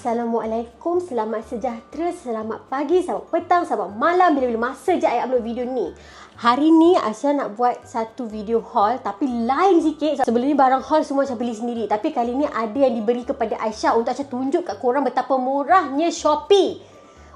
Assalamualaikum, selamat sejahtera, selamat pagi, selamat petang, selamat malam bila-bila masa je saya upload video ni. Hari ni Aisyah nak buat satu video haul tapi lain sikit. Sebelum ni barang haul semua Aisyah beli sendiri. Tapi kali ni ada yang diberi kepada Aisyah untuk Aisyah tunjuk kat korang betapa murahnya Shopee.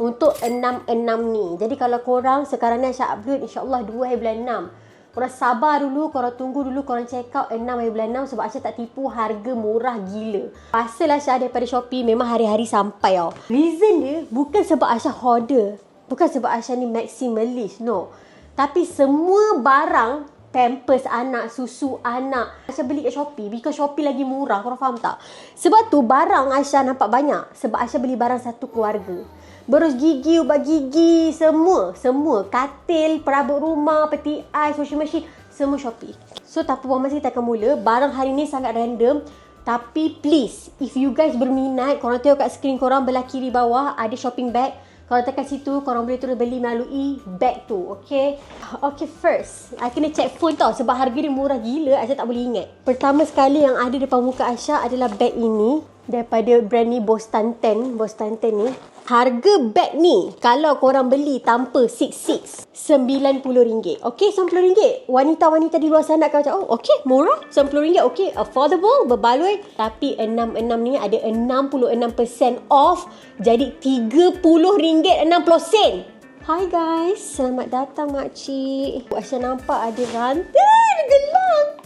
Untuk 66 ni. Jadi kalau korang sekarang ni Aisyah upload insyaAllah 2 hari bulan 6. Korang sabar dulu, korang tunggu dulu, korang check out 6 hari bulan 6 sebab Aisyah tak tipu harga murah gila. Pasal Aisyah daripada Shopee memang hari-hari sampai tau. Reason dia bukan sebab Aisyah hoarder. Bukan sebab Aisyah ni maximalist, no. Tapi semua barang Pampers anak, susu anak Aisyah beli kat Shopee Because Shopee lagi murah Korang faham tak? Sebab tu barang Aisyah nampak banyak Sebab Aisyah beli barang satu keluarga Berus gigi, ubat gigi Semua Semua Katil, perabot rumah, peti ais, washing machine Semua Shopee So tak apa masa kita akan mula Barang hari ni sangat random Tapi please If you guys berminat Korang tengok kat screen korang Belah kiri bawah Ada shopping bag kalau tekan situ, korang boleh terus beli melalui bag tu. Okay? Okay, first. I kena check phone tau. Sebab harga dia murah gila. Aisyah tak boleh ingat. Pertama sekali yang ada depan muka Aisyah adalah bag ini. Daripada brand ni Boston 10. Boston 10 ni. Harga beg ni kalau korang beli tanpa 66 RM90. Okey, RM90. Wanita-wanita di luar sana akan macam, oh okey, murah. RM90. Okey, affordable, berbaloi. Tapi 66 ni ada 66% off. Jadi RM30.60. Hai guys, selamat datang makcik. Aisyah nampak ada rantai gelang.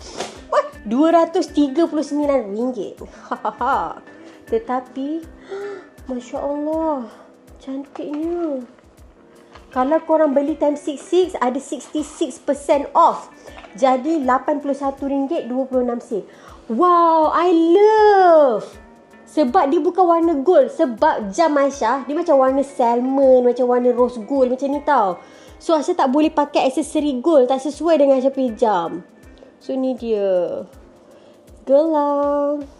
Wah, RM239. Tetapi Masya Allah Cantiknya Kalau korang beli time 66 Ada 66% off. Jadi RM81.26 Wow I love! Sebab dia bukan warna gold. Sebab jam Aisyah Dia macam warna salmon Macam warna rose gold Macam ni tau. So Aisyah tak boleh pakai aksesori gold. Tak sesuai dengan Aisyah punya jam. So ni dia. Gelang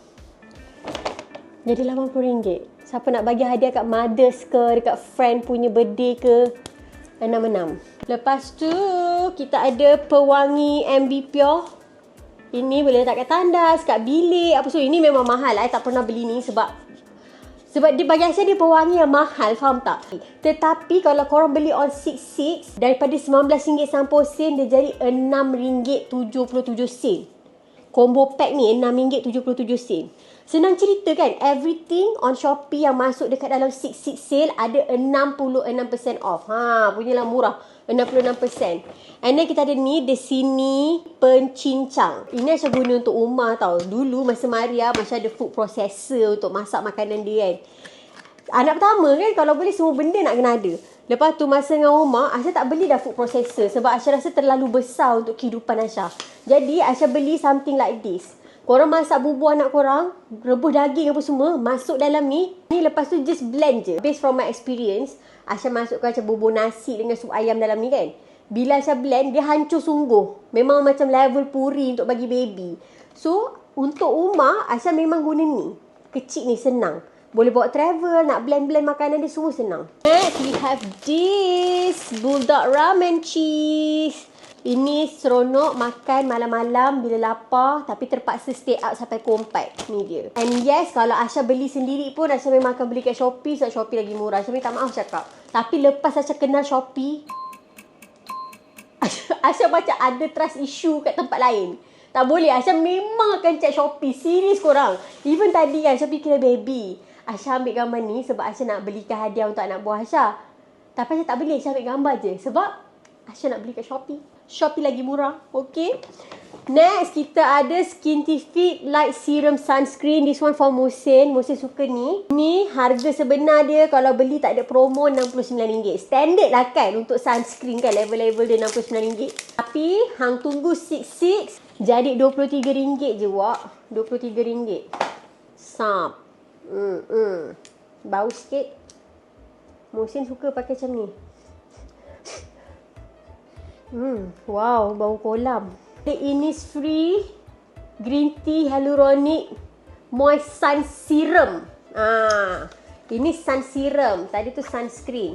Jadi RM80 Siapa nak bagi hadiah kat mothers ke, dekat friend punya birthday ke. Enam-enam. Lepas tu, kita ada pewangi MB Pure. Ini boleh letak kat tandas, kat bilik. Apa so, ini memang mahal. I tak pernah beli ni sebab sebab dia bagi saya dia pewangi yang mahal, faham tak? Tetapi kalau korang beli on 66 daripada RM19 sampai sen dia jadi RM6.77 sen. Combo pack ni RM6.77 sen. Senang cerita kan, everything on Shopee yang masuk dekat dalam 66 sale ada 66% off. Ha, punyalah murah. 66%. And then kita ada ni, di sini pencincang. Ini saya guna untuk rumah tau. Dulu masa Maria, macam ada food processor untuk masak makanan dia kan. Anak pertama kan, kalau boleh semua benda nak kena ada. Lepas tu masa dengan rumah, Aisyah tak beli dah food processor sebab Aisyah rasa terlalu besar untuk kehidupan Aisyah. Jadi Aisyah beli something like this. Korang masak bubur anak korang, rebus daging apa semua, masuk dalam ni. Ni lepas tu just blend je. Based from my experience, Aisyah masukkan macam bubur nasi dengan sup ayam dalam ni kan. Bila Aisyah blend, dia hancur sungguh. Memang macam level puri untuk bagi baby. So, untuk rumah, Aisyah memang guna ni. Kecil ni, senang. Boleh bawa travel, nak blend-blend makanan dia semua senang. Next, we have this bulldog ramen cheese. Ini seronok makan malam-malam bila lapar tapi terpaksa stay out sampai 4. Ni dia. And yes, kalau Asha beli sendiri pun Asha memang akan beli kat Shopee sebab Shopee lagi murah. Asha minta maaf cakap. Tapi lepas Asha kenal Shopee, Asha macam ada trust issue kat tempat lain. Tak boleh. Asha memang akan check Shopee. Serius korang. Even tadi kan Asha fikir baby. Asha ambil gambar ni sebab Asha nak belikan hadiah untuk anak buah Asha. Tapi Asha tak beli. Asha ambil gambar je. Sebab Asha nak beli kat Shopee. Shopee lagi murah. Okay. Next, kita ada Skintific Light Serum Sunscreen. This one for Musin. Musin suka ni. Ni harga sebenar dia kalau beli tak ada promo RM69. Standard lah kan untuk sunscreen kan. Level-level dia RM69. Tapi, hang tunggu 66. Jadi RM23 je wak. RM23. Sap. Hmm, hmm. Bau sikit. Musin suka pakai macam ni. Hmm, wow, bau kolam. Ini free green tea hyaluronic moist sun serum. Ah, ini sun serum. Tadi tu sunscreen.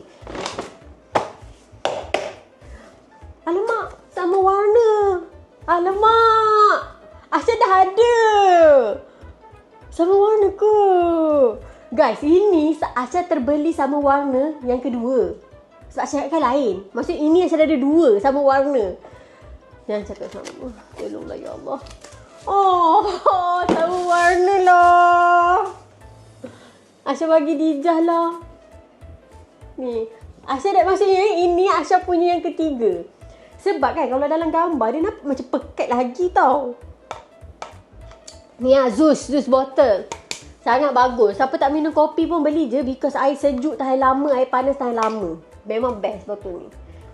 Alamak, sama warna. Alamak. Asya dah ada. Sama warna? Guys, ini Asya terbeli sama warna yang kedua. Sebab Asya kan lain. Maksud ini Asya ada dua sama warna. Jangan cakap sama. Tolonglah ya Allah. Oh, sama warna lah. Asya bagi dijah lah. Ni. Asya dah maksudnya ini Asya punya yang ketiga. Sebab kan kalau dalam gambar dia nampak macam pekat lagi tau. Ni lah Zeus, Zeus bottle. Sangat bagus. Siapa tak minum kopi pun beli je because air sejuk tahan lama, air panas tahan lama. Memang best botol ni.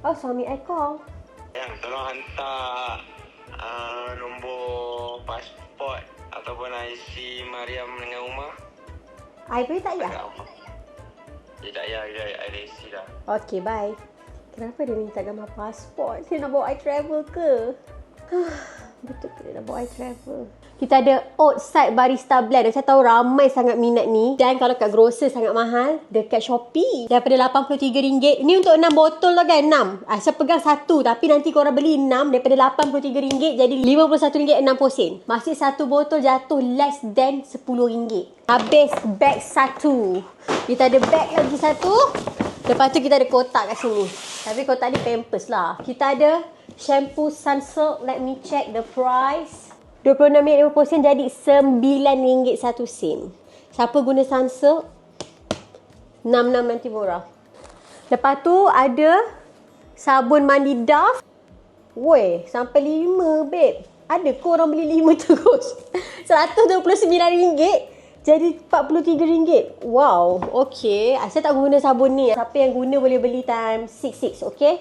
Oh, suami I call. Yang tolong hantar uh, nombor pasport ataupun IC Mariam dengan Umar. I pun tak payah. Dia tak payah, dia ada IC dah. Okay, bye. Kenapa dia minta gambar pasport? Dia nak bawa I travel ke? Betul ke nak I travel? Kita ada outside barista blend. Saya tahu ramai sangat minat ni. Dan kalau kat grocer sangat mahal, dekat Shopee. Daripada RM83. Ini untuk 6 botol lah kan? 6. Ah, saya pegang satu. Tapi nanti korang beli 6 daripada RM83 jadi RM51.60 sen. Masih satu botol jatuh less than RM10. Habis bag satu. Kita ada bag lagi satu. Lepas tu kita ada kotak kat sini. Tapi kotak ni pampers lah. Kita ada shampoo Sunsilk. Let me check the price. RM26.50 sen jadi RM9 satu sen. Siapa guna Sunsilk? 66 nanti murah. Lepas tu ada sabun mandi Dove. Woi, sampai 5 babe. Ada kau orang beli 5 terus. RM129 jadi RM43. Wow, okay. Saya tak guna sabun ni. Siapa yang guna boleh beli time 66, okay?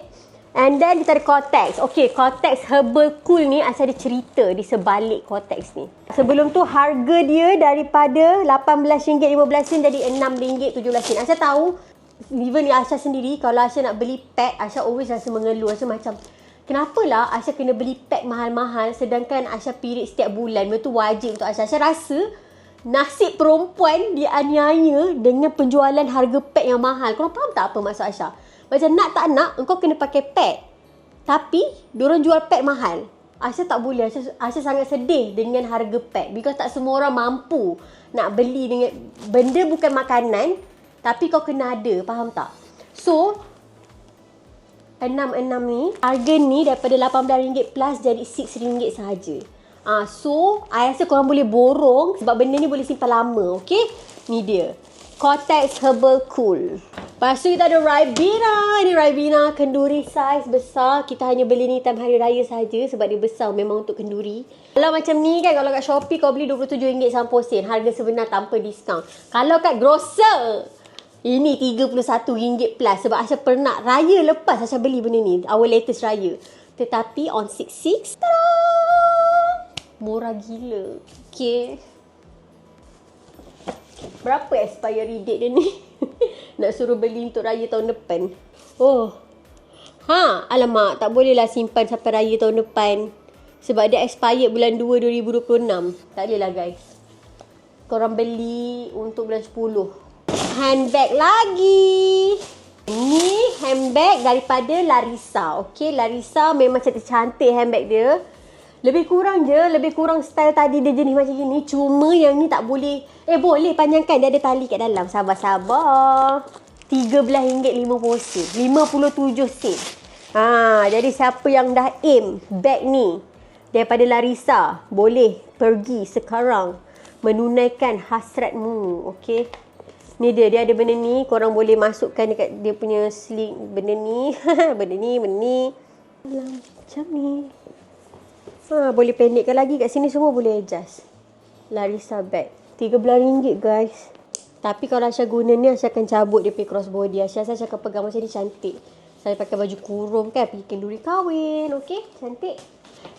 And then kita ada Cortex. Okay, Cortex Herbal Cool ni asal ada cerita di sebalik Cortex ni. Sebelum tu harga dia daripada RM18.15 jadi RM6.17. Asal tahu, even ni Asya sendiri, kalau Asya nak beli pack, Asya always rasa mengeluh. Asya macam, kenapalah Asya kena beli pack mahal-mahal sedangkan Asya period setiap bulan. Benda tu wajib untuk Asya. Asya rasa nasib perempuan dianiaya dengan penjualan harga pack yang mahal. Korang faham tak apa maksud Asya? Macam nak tak nak, engkau kena pakai pad. Tapi, diorang jual pad mahal. Asya tak boleh. Asya, Asya sangat sedih dengan harga pad. Because tak semua orang mampu nak beli dengan... Benda bukan makanan, tapi kau kena ada. Faham tak? So, enam-enam ni, harga ni daripada RM18 plus jadi RM6 sahaja. Ah, so, I rasa korang boleh borong sebab benda ni boleh simpan lama. Okay? Ni dia. Cortex Herbal Cool. Lepas tu kita ada Ribena. Ini Ribena kenduri saiz besar. Kita hanya beli ni time hari raya saja sebab dia besar memang untuk kenduri. Kalau macam ni kan, kalau kat Shopee kau beli RM27.90. Harga sebenar tanpa diskaun. Kalau kat grocer, ini RM31 plus. Sebab Asya pernah, raya lepas Asya beli benda ni. Our latest raya. Tetapi on 66, Murah gila. Okay. Berapa expiry date dia ni? Nak suruh beli untuk raya tahun depan. Oh. Ha, alamak. Tak bolehlah simpan sampai raya tahun depan. Sebab dia expired bulan 2 2026. Tak boleh lah guys. Korang beli untuk bulan 10. Handbag lagi. Ni handbag daripada Larissa. Okay, Larissa memang cantik-cantik handbag dia. Lebih kurang je, lebih kurang style tadi dia jenis macam ni. Cuma yang ni tak boleh. Eh boleh panjangkan, dia ada tali kat dalam. Sabar-sabar. RM13.50 sen. 57 sen. Ha, jadi siapa yang dah aim bag ni daripada Larissa, boleh pergi sekarang menunaikan hasratmu. Okay. Ni dia, dia ada benda ni. Korang boleh masukkan dekat dia punya sling benda ni. benda ni, benda ni. Macam ni. Ha, boleh pendekkan lagi kat sini semua boleh adjust. Larissa bag. RM13 guys. Tapi kalau Aisyah guna ni, Aisyah akan cabut dia punya crossbody. Aisyah, saya akan pegang macam ni cantik. Saya pakai baju kurung kan, pergi kenduri kahwin. Okay, cantik.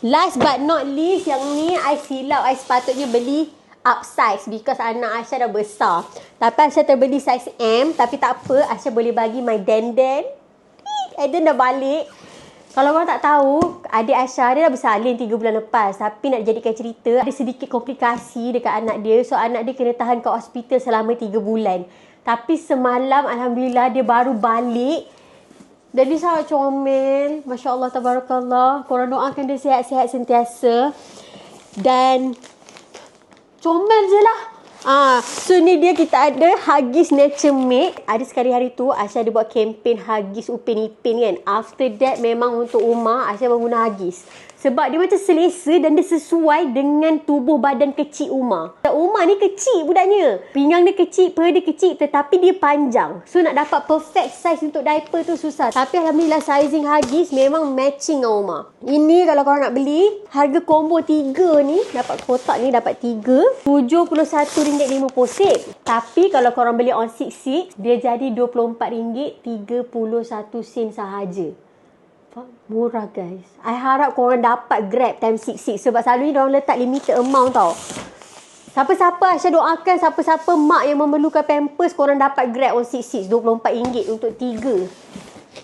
Last but not least, yang ni I silap. I sepatutnya beli upsize because anak Aisyah dah besar. Tapi Aisyah terbeli size M. Tapi tak apa, Aisyah boleh bagi my denden. Eden dah balik. Kalau korang tak tahu, adik Aisyah dia dah bersalin 3 bulan lepas. Tapi nak jadikan cerita, ada sedikit komplikasi dekat anak dia. So, anak dia kena tahan kat hospital selama 3 bulan. Tapi semalam, Alhamdulillah, dia baru balik. Dan dia sangat comel. Masya Allah, tabarakallah. Korang doakan dia sihat-sihat sentiasa. Dan comel je lah. Ah, so ni dia kita ada Huggies Nature Make. Ada sekali hari tu Aisyah ada buat kempen Huggies Upin Ipin kan. After that memang untuk Umar Aisyah menggunakan Huggies. Sebab dia macam selesa dan dia sesuai dengan tubuh badan kecil Umar. Dan Umar ni kecil budaknya. Pinggang dia kecil, perut dia kecil tetapi dia panjang. So nak dapat perfect size untuk diaper tu susah. Tapi Alhamdulillah sizing Huggies memang matching dengan Umar. Ini kalau korang nak beli, harga combo 3 ni, dapat kotak ni dapat 3. 71 RM4.50. Tapi kalau korang beli on 66, dia jadi RM24.31 sahaja. Murah guys. I harap korang dapat grab time 66 sebab selalunya diorang letak limited amount tau. Siapa-siapa Aisyah doakan siapa-siapa mak yang memerlukan pampers korang dapat grab on 66 RM24 untuk 3.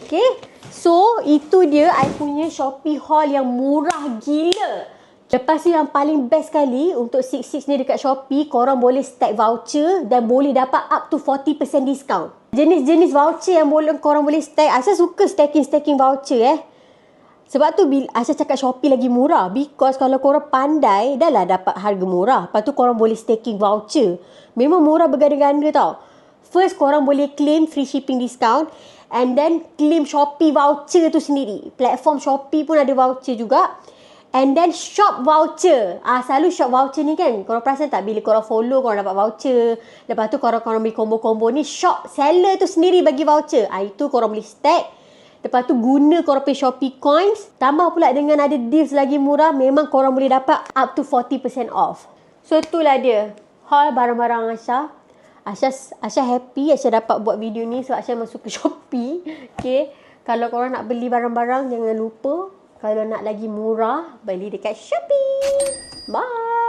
Okay. So itu dia I punya Shopee haul yang murah gila. Lepas tu yang paling best sekali untuk 66 ni dekat Shopee korang boleh stack voucher dan boleh dapat up to 40% discount. Jenis-jenis voucher yang boleh korang boleh stack. Aisyah suka stacking-stacking voucher eh. Sebab tu Aisyah cakap Shopee lagi murah. Because kalau korang pandai, dah lah dapat harga murah. Lepas tu korang boleh staking voucher. Memang murah berganda-ganda tau. First, korang boleh claim free shipping discount. And then, claim Shopee voucher tu sendiri. Platform Shopee pun ada voucher juga. And then shop voucher. Ah selalu shop voucher ni kan. Korang perasan tak bila korang follow korang dapat voucher. Lepas tu korang korang beli combo-combo ni shop seller tu sendiri bagi voucher. Ah itu korang boleh stack. Lepas tu guna korang pay Shopee coins. Tambah pula dengan ada deals lagi murah. Memang korang boleh dapat up to 40% off. So itulah dia. Haul barang-barang Asya. Asya, Asya happy Asya dapat buat video ni sebab Asya masuk ke Shopee. Okay. Kalau korang nak beli barang-barang jangan lupa kalau nak lagi murah, beli dekat Shopee. Bye.